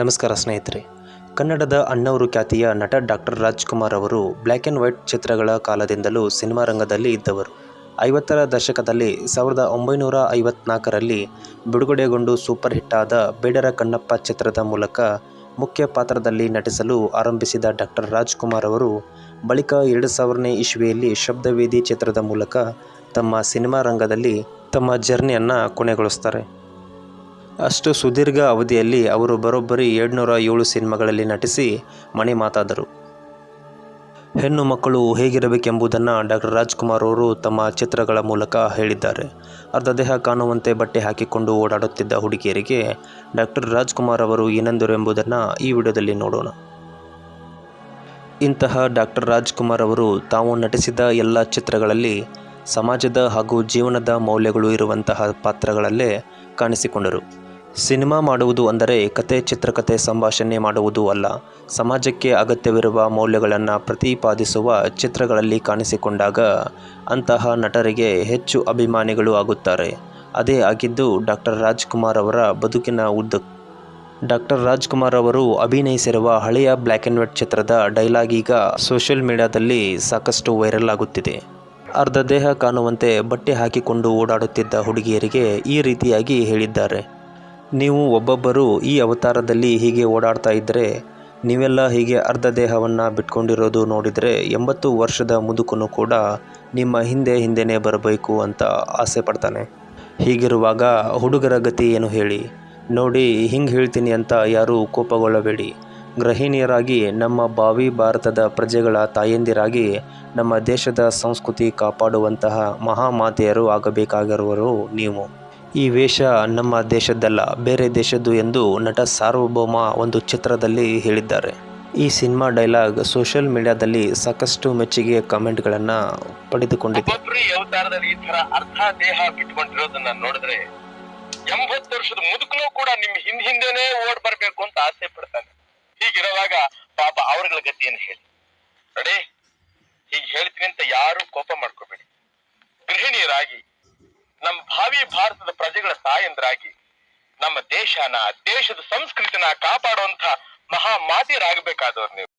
ನಮಸ್ಕಾರ ಸ್ನೇಹಿತರೆ. ಕನ್ನಡದ ಅಣ್ಣವರು ಖ್ಯಾತಿಯ ನಟ ಡಾಕ್ಟರ್ ರಾಜ್ಕುಮಾರ್ ಅವರು ಬ್ಲ್ಯಾಕ್ ಆ್ಯಂಡ್ ವೈಟ್ ಚಿತ್ರಗಳ ಕಾಲದಿಂದಲೂ ಸಿನಿಮಾ ರಂಗದಲ್ಲಿ ಇದ್ದವರು. ಐವತ್ತರ ದಶಕದಲ್ಲಿ ಸಾವಿರದ ಒಂಬೈನೂರ ಐವತ್ನಾಲ್ಕರಲ್ಲಿ ಬಿಡುಗಡೆಗೊಂಡು ಸೂಪರ್ ಹಿಟ್ ಆದ ಬೇಡರ ಕಣ್ಣಪ್ಪ ಚಿತ್ರದ ಮೂಲಕ ಮುಖ್ಯ ಪಾತ್ರದಲ್ಲಿ ನಟಿಸಲು ಆರಂಭಿಸಿದ ಡಾಕ್ಟರ್ ರಾಜ್ಕುಮಾರ್ ಅವರು ಬಳಿಕ ಎರಡು ಸಾವಿರನೇ ಇಸ್ವಿಯಲ್ಲಿ ಶಬ್ದವೇದಿ ಚಿತ್ರದ ಮೂಲಕ ತಮ್ಮ ಸಿನಿಮಾ ರಂಗದಲ್ಲಿ ತಮ್ಮ ಜರ್ನಿಯನ್ನು ಕೊನೆಗೊಳಿಸ್ತಾರೆ. ಅಷ್ಟು ಸುದೀರ್ಘ ಅವಧಿಯಲ್ಲಿ ಅವರು ಬರೋಬ್ಬರಿ ಏಳ್ನೂರ ಏಳು ಸಿನಿಮಾಗಳಲ್ಲಿ ನಟಿಸಿ ಮನೆ ಮಾತಾದರು ಹೆಣ್ಣು ಮಕ್ಕಳು ಹೇಗಿರಬೇಕೆಂಬುದನ್ನು ಡಾಕ್ಟರ್ ರಾಜ್ಕುಮಾರ್ ಅವರು ತಮ್ಮ ಚಿತ್ರಗಳ ಮೂಲಕ ಹೇಳಿದ್ದಾರೆ. ಅರ್ಧ ದೇಹ ಕಾಣುವಂತೆ ಬಟ್ಟೆ ಹಾಕಿಕೊಂಡು ಓಡಾಡುತ್ತಿದ್ದ ಹುಡುಗಿಯರಿಗೆ ಡಾಕ್ಟರ್ ರಾಜ್ಕುಮಾರ್ ಅವರು ಏನೆಂದರು ಎಂಬುದನ್ನು ಈ ವಿಡಿಯೋದಲ್ಲಿ ನೋಡೋಣ. ಇಂತಹ ಡಾಕ್ಟರ್ ರಾಜ್ಕುಮಾರ್ ಅವರು ತಾವು ನಟಿಸಿದ ಎಲ್ಲ ಚಿತ್ರಗಳಲ್ಲಿ ಸಮಾಜದ ಹಾಗೂ ಜೀವನದ ಮೌಲ್ಯಗಳು ಇರುವಂತಹ ಪಾತ್ರಗಳಲ್ಲೇ ಕಾಣಿಸಿಕೊಂಡರು. ಸಿನಿಮಾ ಮಾಡುವುದು ಅಂದರೆ ಕತೆ, ಚಿತ್ರಕತೆ ಸಂಭಾಷಣೆ ಮಾಡುವುದು ಅಲ್ಲ. ಸಮಾಜಕ್ಕೆ ಅಗತ್ಯವಿರುವ ಮೌಲ್ಯಗಳನ್ನು ಪ್ರತಿಪಾದಿಸುವ ಚಿತ್ರಗಳಲ್ಲಿ ಕಾಣಿಸಿಕೊಂಡಾಗ ಅಂತಹ ನಟರಿಗೆ ಹೆಚ್ಚು ಅಭಿಮಾನಿಗಳು ಆಗುತ್ತಾರೆ. ಅದೇ ಆಗಿದ್ದು ಡಾಕ್ಟರ್ ರಾಜ್ಕುಮಾರ್ ಅವರ ಬದುಕಿನ ಉದ್ದ ಡಾಕ್ಟರ್ ರಾಜ್ಕುಮಾರ್ ಅವರು ಅಭಿನಯಿಸಿರುವ ಹಳೆಯ ಬ್ಲ್ಯಾಕ್ ಆ್ಯಂಡ್ ವೈಟ್ ಚಿತ್ರದ ಡೈಲಾಗ್ ಈಗ ಸೋಷಿಯಲ್ ಮೀಡಿಯಾದಲ್ಲಿ ಸಾಕಷ್ಟು ವೈರಲ್ ಆಗುತ್ತಿದೆ. ಅರ್ಧ ದೇಹ ಕಾಣುವಂತೆ ಬಟ್ಟೆ ಹಾಕಿಕೊಂಡು ಓಡಾಡುತ್ತಿದ್ದ ಹುಡುಗಿಯರಿಗೆ ಈ ರೀತಿಯಾಗಿ ಹೇಳಿದ್ದಾರೆ. ನೀವು ಒಬ್ಬೊಬ್ಬರು ಈ ಅವತಾರದಲ್ಲಿ ಹೀಗೆ ಓಡಾಡ್ತಾ ಇದ್ದರೆ ನೀವೆಲ್ಲ ಹೀಗೆ ಅರ್ಧ ದೇಹವನ್ನು ಬಿಟ್ಕೊಂಡಿರೋದು ನೋಡಿದರೆ ಎಂಬತ್ತು ವರ್ಷದ ಮುದುಕನು ಕೂಡ ನಿಮ್ಮ ಹಿಂದೆ ಹಿಂದೆನೇ ಬರಬೇಕು ಅಂತ ಆಸೆ ಪಡ್ತಾನೆ. ಹೀಗಿರುವಾಗ ಹುಡುಗರ ಗತಿ ಏನು ಹೇಳಿ? ನೋಡಿ, ಹಿಂಗೆ ಹೇಳ್ತೀನಿ ಅಂತ ಯಾರೂ ಕೋಪಗೊಳ್ಳಬೇಡಿ. ಗೃಹಿಣಿಯರಾಗಿ ನಮ್ಮ ಭಾವಿ ಭಾರತದ ಪ್ರಜೆಗಳ ತಾಯಂದಿರಾಗಿ ನಮ್ಮ ದೇಶದ ಸಂಸ್ಕೃತಿ ಕಾಪಾಡುವಂತಹ ಮಹಾಮಾತೆಯರು ಆಗಬೇಕಾಗಿರುವರು ನೀವು. ಈ ವೇಷ ನಮ್ಮ ದೇಶದ್ದಲ್ಲ, ಬೇರೆ ದೇಶದ್ದು ಎಂದು ನಟ ಸಾರ್ವಭೌಮ ಒಂದು ಚಿತ್ರದಲ್ಲಿ ಹೇಳಿದ್ದಾರೆ. ಈ ಸಿನಿಮಾ ಡೈಲಾಗ್ ಸೋಷಿಯಲ್ ಮೀಡಿಯಾದಲ್ಲಿ ಸಾಕಷ್ಟು ಮೆಚ್ಚುಗೆ ಕಮೆಂಟ್ಗಳನ್ನು ಪಡೆದುಕೊಂಡಿದೆ. ನೋಡಿದ್ರೆ ಎಂಬತ್ತು ವರ್ಷದ ಮುದುಕನು ಕೂಡ ನಿಮ್ ಹಿಂದ್ ಹಿಂದೆನೆ ಓಡ್ ಬರ್ಬೇಕು ಅಂತ ಆಸೆ ಪಡ್ತಾನೆ. ಹೀಗಿರುವಾಗ ಪಾಪ ಅವ್ರಗಳ ಗತಿಯನ್ನು ಹೇಳಿ. ನೋಡಿ ಹೀಗೆ ಹೇಳ್ತೀನಿ ಅಂತ ಯಾರು ಕೋಪ ಮಾಡ್ಕೋಬೇಡಿ ಗೃಹಿಣಿಯರಾಗಿ ನಮ್ಮ ಭಾವಿ ಭಾರತದ ಪ್ರಜೆಗಳ ತಾಯಂದ್ರಾಗಿ ನಮ್ಮ ದೇಶನ ದೇಶದ ಸಂಸ್ಕೃತಿನ ಕಾಪಾಡುವಂತ ಮಹಾ ಮಾತೆಯರಾಗಬೇಕಾದವ್ರು ನೀವು.